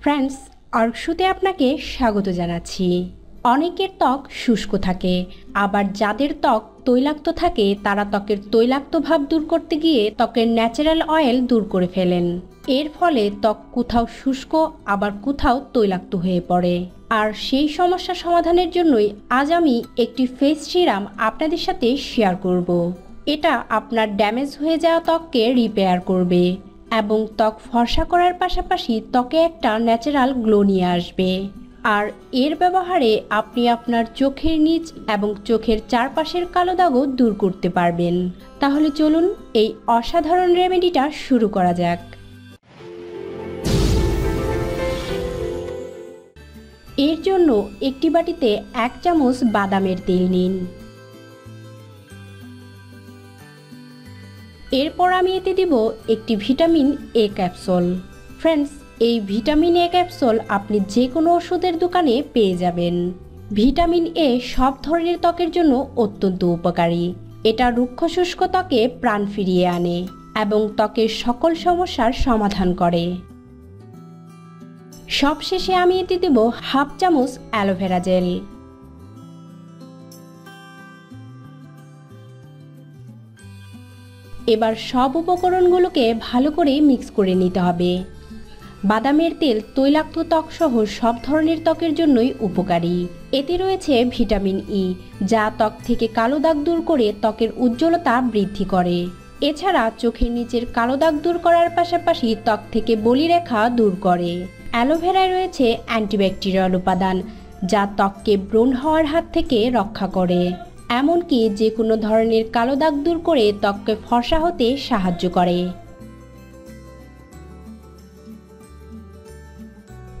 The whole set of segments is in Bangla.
ফ্রেন্ডস আর্কশুতে আপনাকে স্বাগত জানাচ্ছি। অনেকের ত্বক শুষ্ক থাকে, আবার যাদের ত্বক তৈলাক্ত থাকে, তারা ত্বকের তৈলাক্ত ভাব দূর করতে গিয়ে ত্বকের ন্যাচারাল অয়েল দূর করে ফেলেন। এর ফলে ত্বক কোথাও শুষ্ক, আবার কোথাও তৈলাক্ত হয়ে পড়ে। আর সেই সমস্যা সমাধানের জন্যই আজ আমি একটি ফেস সিরাম আপনাদের সাথে শেয়ার করব। এটা আপনার ড্যামেজ হয়ে যাওয়া ত্বককে রিপেয়ার করবে। এবং ত্বক ফর্সা করার পাশাপাশি ত্বকে একটা ন্যাচারাল গ্লো নিয়ে আসবে। আর এর ব্যবহারে আপনি আপনার চোখের নিচ এবং চোখের চারপাশের কালো দাগও দূর করতে পারবেন। তাহলে চলুন এই অসাধারণ রেমেডিটা শুরু করা যাক। এর জন্য একটি বাটিতে এক চামচ বাদামের তেল নিন। এরপর আমি এতে দিব একটি ভিটামিন এ ক্যাপসুল। ফ্রেন্ডস এই ভিটামিন এ ক্যাপসুল আপনি যে কোনো ওষুধের দোকানে পেয়ে যাবেন। ভিটামিন এ সব ধরনের ত্বকের জন্য অত্যন্ত উপকারী। এটা রুক্ষ শুষ্ক ত্বকে প্রাণ ফিরিয়ে আনে এবং ত্বকের সকল সমস্যার সমাধান করে। সবশেষে আমি এতে দেব হাফ চামচ অ্যালোভেরা জেল। এবার সব উপকরণগুলোকে ভালো করে মিক্স করে নিতে হবে। বাদামের তেল, তৈলাক্ত ত্বকসহ সব ধরনের ত্বকের জন্যই উপকারী। এতে রয়েছে ভিটামিন ই যা ত্বক থেকে কালো দাগ দূর করে ত্বকের উজ্জ্বলতা বৃদ্ধি করে। এছাড়া চোখের নিচের কালো দাগ দূর করার পাশাপাশি ত্বক থেকে বলিরেখা দূর করে। অ্যালোভেরায় রয়েছে অ্যান্টিব্যাকটেরিয়াল উপাদান, যা ত্বককে ব্রণ হওয়ার হাত থেকে রক্ষা করে। এমনকি যে কোনো ধরনের কালো দাগ দূর করে ত্বককে ফর্সা হতে সাহায্য করে।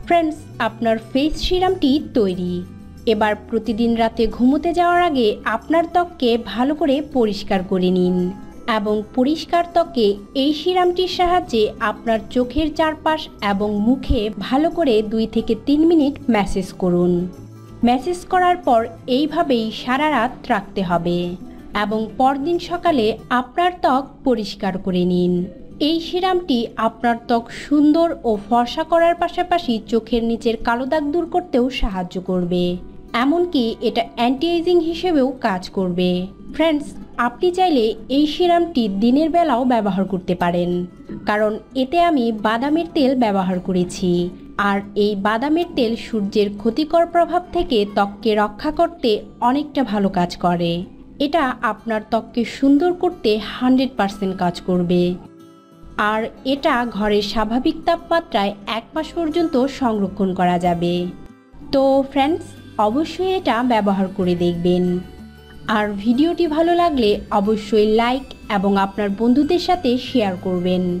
ফ্রেন্ডস আপনার ফেস সিরামটি তৈরি। এবার প্রতিদিন রাতে ঘুমোতে যাওয়ার আগে আপনার ত্বককে ভালো করে পরিষ্কার করে নিন এবং পরিষ্কার ত্বকে এই সিরামটির সাহায্যে আপনার চোখের চারপাশ এবং মুখে ভালো করে দুই থেকে তিন মিনিট ম্যাসেজ করুন। ম্যাসেজ করার পর এইভাবেই সারা রাত রাখতে হবে এবং পরদিন সকালে আপনার ত্বক পরিষ্কার করে নিন। এই সিরামটি আপনার ত্বক সুন্দর ও ফর্সা করার পাশাপাশি চোখের নিচের কালো দাগ দূর করতেও সাহায্য করবে। এমনকি এটা অ্যান্টি এজিং হিসেবেও কাজ করবে। ফ্রেন্ডস আপনি চাইলে এই সিরামটি দিনের বেলাও ব্যবহার করতে পারেন। কারণ এতে আমি বাদামের তেল ব্যবহার করেছি। আর এই বাদামের তেল সূর্যের ক্ষতিকর প্রভাব থেকে ত্বককে রক্ষা করতে অনেকটা ভালো কাজ করে। এটা আপনার ত্বককে সুন্দর করতে হান্ড্রেড পারসেন্ট কাজ করবে। আর এটা ঘরের স্বাভাবিক তাপমাত্রায় এক মাস পর্যন্ত সংরক্ষণ করা যাবে। তো ফ্রেন্ডস অবশ্যই এটা ব্যবহার করে দেখবেন। আর ভিডিওটি ভালো লাগলে অবশ্যই লাইক এবং আপনার বন্ধুদের সাথে শেয়ার করবেন।